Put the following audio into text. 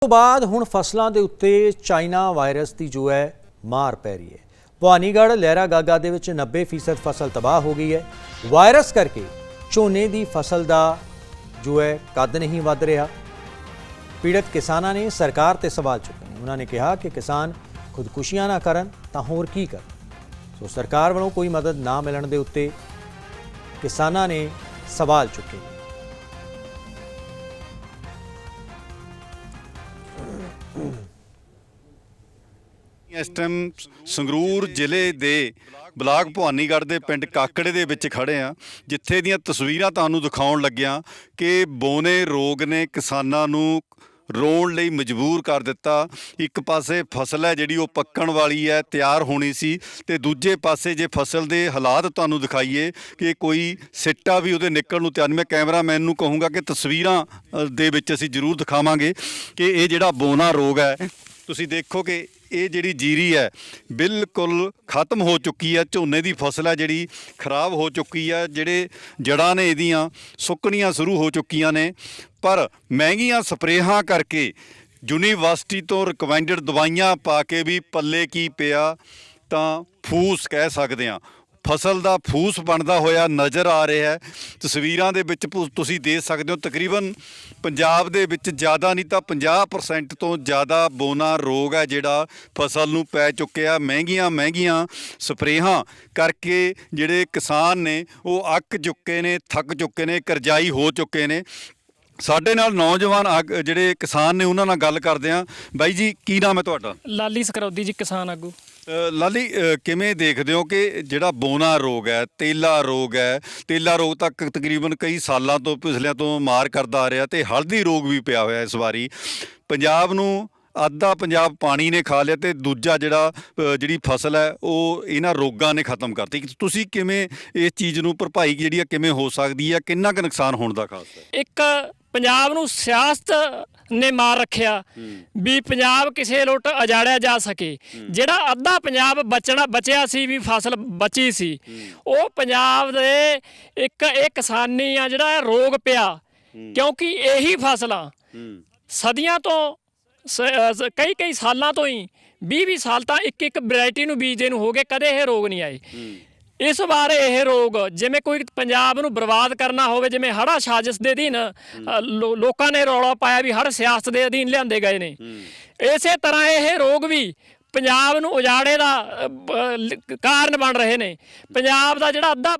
ਤੋਂ ਬਾਅਦ ਹੁਣ ਫਸਲਾਂ ਦੇ ਉੱਤੇ ਚਾਈਨਾ ਵਾਇਰਸ ਦੀ ਜੋ ਹੈ ਮਾਰ ਪੈ ਰਹੀ ਹੈ। ਭਵਾਨੀਗੜ੍ਹ ਲਹਿਰਾ ਗਾਗਾ ਦੇ ਵਿੱਚ 90% ਫਸਲ ਤਬਾਹ ਹੋ ਗਈ ਹੈ। ਵਾਇਰਸ ਕਰਕੇ ਝੋਨੇ ਦੀ ਫਸਲ ਦਾ ਜੋ ਹੈ ਕੱਦ ਨਹੀਂ ਵੱਧ ਰਿਹਾ। ਪੀੜਤ ਕਿਸਾਨਾਂ ਨੇ ਸਰਕਾਰ ਤੇ ਸਵਾਲ ਚੁੱਕੇ ਨੇ। ਉਹਨਾਂ ਨੇ ਕਿਹਾ ਕਿ ਕਿਸਾਨ ਖੁਦਕੁਸ਼ੀਆਂ ਨਾ ਕਰਨ ਤਾਂ ਹੋਰ ਕੀ ਕਰਨ। ਸੋ ਸਰਕਾਰ ਵੱਲੋਂ ਕੋਈ ਮਦਦ ਨਾ ਮਿਲਣ ਦੇ ਉੱਤੇ ਕਿਸਾਨਾਂ ਨੇ ਸਵਾਲ ਚੁੱਕੇ ਇਸ ਟਾਈਮ ਸੰਗਰੂਰ ਜ਼ਿਲ੍ਹੇ ਦੇ ਬਲਾਕ ਭਵਾਨੀਗੜ੍ਹ ਦੇ ਪਿੰਡ ਕਾਕੜੇ ਦੇ ਵਿੱਚ ਖੜੇ ਆ ਜਿੱਥੇ ਦੀਆਂ ਤਸਵੀਰਾਂ ਤੁਹਾਨੂੰ ਦਿਖਾਉਣ ਲੱਗਿਆ ਕਿ ਬੋਨੇ ਰੋਗ ਨੇ ਕਿਸਾਨਾਂ ਨੂੰ ਰੋਣ ਲਈ ਮਜਬੂਰ ਕਰ ਦਿੱਤਾ। ਇੱਕ ਪਾਸੇ ਫਸਲ ਹੈ ਜਿਹੜੀ ਉਹ ਪੱਕਣ ਵਾਲੀ ਹੈ, ਤਿਆਰ ਹੋਣੀ ਸੀ ਤੇ ਦੂਜੇ ਪਾਸੇ ਜੇ ਫਸਲ ਦੇ ਹਾਲਾਤ ਤੁਹਾਨੂੰ ਦਿਖਾਈਏ ਕਿ ਕੋਈ ਸਿੱਟਾ ਵੀ ਉਹਦੇ ਨਿਕਲਣ ਨੂੰ ਤਿਆਰ ਨਹੀਂ। ਮੈਂ ਕੈਮਰਾਮੈਨ ਨੂੰ ਕਹੂੰਗਾ ਕਿ ਤਸਵੀਰਾਂ ਦੇ ਵਿੱਚ ਅਸੀਂ ਜ਼ਰੂਰ ਦਿਖਾਵਾਂਗੇ ਕਿ ਇਹ ਜਿਹੜਾ ਬੋਨਾ ਰੋਗ ਹੈ, ਤੁਸੀਂ ਦੇਖੋ ਕਿ ਇਹ ਜਿਹੜੀ ਜੀਰੀ ਹੈ, ਬਿਲਕੁਲ ਖਤਮ ਹੋ ਚੁੱਕੀ ਹੈ, ਝੋਨੇ ਦੀ ਫਸਲ ਹੈ ਜਿਹੜੀ, ਖਰਾਬ ਹੋ ਚੁੱਕੀ ਹੈ, ਜਿਹੜੇ ਜੜਾਂ ਨੇ ਇਹਦੀਆਂ ਸੁੱਕਣੀਆਂ ਸ਼ੁਰੂ ਹੋ ਚੁੱਕੀਆਂ ਨੇ। ਪਰ ਮਹਿੰਗੀਆਂ ਸਪਰੇਹਾਂ ਕਰਕੇ ਯੂਨੀਵਰਸਿਟੀ ਤੋਂ ਰਿਕਮੈਂਡਡ ਦਵਾਈਆਂ ਪਾ ਕੇ ਵੀ ਪੱਲੇ ਕੀ ਪਿਆ, ਤਾਂ ਫੂਸ ਕਹਿ ਸਕਦੇ ਹਾਂ। ਫਸਲ ਦਾ ਫੂਸ ਬਣਦਾ ਹੋਇਆ ਨਜ਼ਰ ਆ ਰਿਹਾ ਹੈ। ਤਸਵੀਰਾਂ ਦੇ ਵਿੱਚ ਪੁ- ਤੁਸੀਂ ਦੇਖ ਸਕਦੇ ਹੋ, ਤਕਰੀਬਨ ਪੰਜਾਬ ਦੇ ਵਿੱਚ ਜ਼ਿਆਦਾ ਨਹੀਂ ਤਾਂ 50% ਤੋਂ ਜ਼ਿਆਦਾ ਬੋਨਾ ਰੋਗ ਹੈ ਜਿਹੜਾ ਫਸਲ ਨੂੰ ਪੈ ਚੁੱਕਿਆ। ਮਹਿੰਗੀਆਂ ਮਹਿੰਗੀਆਂ ਸਪਰੇਹਾਂ ਕਰਕੇ ਜਿਹੜੇ ਕਿਸਾਨ ਨੇ, ਉਹ ਅੱਕ ਚੁੱਕੇ ਨੇ, ਥੱਕ ਚੁੱਕੇ ਨੇ, ਕਰਜ਼ਾਈ ਹੋ ਚੁੱਕੇ ਨੇ। ਸਾਡੇ ਨਾਲ ਨੌਜਵਾਨ ਆਗ- ਜਿਹੜੇ ਕਿਸਾਨ ਨੇ, ਉਹਨਾਂ ਨਾਲ ਗੱਲ ਕਰਦੇ ਆ ਬਾਈ ਜੀ, ਕੀ ਨਾਮ ਹੈ ਤੁਹਾਡਾ? ਲਾਲੀ ਸਕਰੌਦੀ ਜੀ, ਕਿਸਾਨ ਆਗੂ। ਲਾਲੀ ਕਿਵੇਂ ਦੇਖਦੇ ਹੋ ਕਿ ਜਿਹੜਾ ਬੋਨਾ ਰੋਗ ਹੈ, ਤੇਲਾ ਰੋਗ ਹੈ, ਤੇਲਾ ਰੋਗ ਤੱਕ ਤਕਰੀਬਨ ਕਈ ਸਾਲਾਂ ਤੋਂ, ਪਿਛਲਿਆਂ ਤੋਂ ਮਾਰ ਕਰਦਾ ਆ ਰਿਹਾ ਤੇ ਹਲਦੀ ਰੋਗ ਵੀ ਪਿਆ ਹੋਇਆ ਇਸ ਵਾਰੀ। ਪੰਜਾਬ ਨੂੰ ਅੱਧਾ ਪੰਜਾਬ ਪਾਣੀ ਨੇ ਖਾ ਲਿਆ ਤੇ ਦੂਜਾ ਜਿਹੜਾ ਜਿਹੜੀ ਫਸਲ ਹੈ, ਉਹ ਇਹਨਾਂ ਰੋਗਾਂ ਨੇ ਖਤਮ ਕਰਤੀ। ਤੁਸੀਂ ਕਿਵੇਂ ਇਸ ਚੀਜ਼ ਨੂੰ ਭਰਪਾਈ ਜਿਹੜੀ ਆ, ਕਿਵੇਂ ਹੋ ਸਕਦੀ ਹੈ ਕਿੰਨਾ ਕੁ ਨੁਕਸਾਨ ਹੋਣ ਦਾ ਖਾਸ ਹੈ? ਇੱਕ ਪੰਜਾਬ ਨੂੰ ਸਿਆਸਤ ਨੇ ਮਾਰ ਰੱਖਿਆ ਵੀ ਪੰਜਾਬ ਕਿਸੇ ਲੁੱਟ ਅਜਾੜਿਆ ਜਾ ਸਕੇ। ਜਿਹੜਾ ਅੱਧਾ ਪੰਜਾਬ ਬਚਣਾ ਬਚਿਆ ਸੀ ਵੀ ਫਸਲ ਬਚੀ ਸੀ ਉਹ ਪੰਜਾਬ ਦੇ ਇੱਕ ਇਹ ਕਿਸਾਨੀ ਆ ਜਿਹੜਾ ਰੋਗ ਪਿਆ। ਕਿਉਂਕਿ ਇਹੀ ਫਸਲਾਂ ਸਦੀਆਂ ਤੋਂ ਕਈ ਕਈ ਸਾਲਾਂ ਤੋਂ ਹੀ 20 20 ਸਾਲ ਤਾਂ ਇੱਕ ਇੱਕ ਵੈਰਾਈਟੀ ਨੂੰ ਬੀਜਦੇ ਨੂੰ ਹੋ ਗਏ ਕਦੇ ਇਹ ਰੋਗ ਨਹੀਂ ਆਏ। ਇਸ ਵਾਰ ਇਹ ਰੋਗ ਜਿਵੇਂ ਕੋਈ ਪੰਜਾਬ ਨੂੰ ਬਰਬਾਦ ਕਰਨਾ ਹੋਵੇ ਜਿਵੇਂ ਹੜਾ ਸਾਜ਼ਿਸ਼ ਦੇ ਅਧੀਨ ਲੋਕਾਂ ਨੇ ਰੌਲਾ ਪਾਇਆ ਵੀ ਹੜ ਸਿਆਸਤ ਦੇ ਅਧੀਨ ਲਿਆਂਦੇ ਗਏ ਨੇ। ਇਸੇ ਤਰ੍ਹਾਂ ਇਹ ਰੋਗ ਵੀ ਪੰਜਾਬ ਨੂੰ ਉਜਾੜੇ ਦਾ ਕਾਰਨ ਬਣ ਰਹੇ ਨੇ। ਪੰਜਾਬ ਦਾ ਜਿਹੜਾ ਅੱਧਾ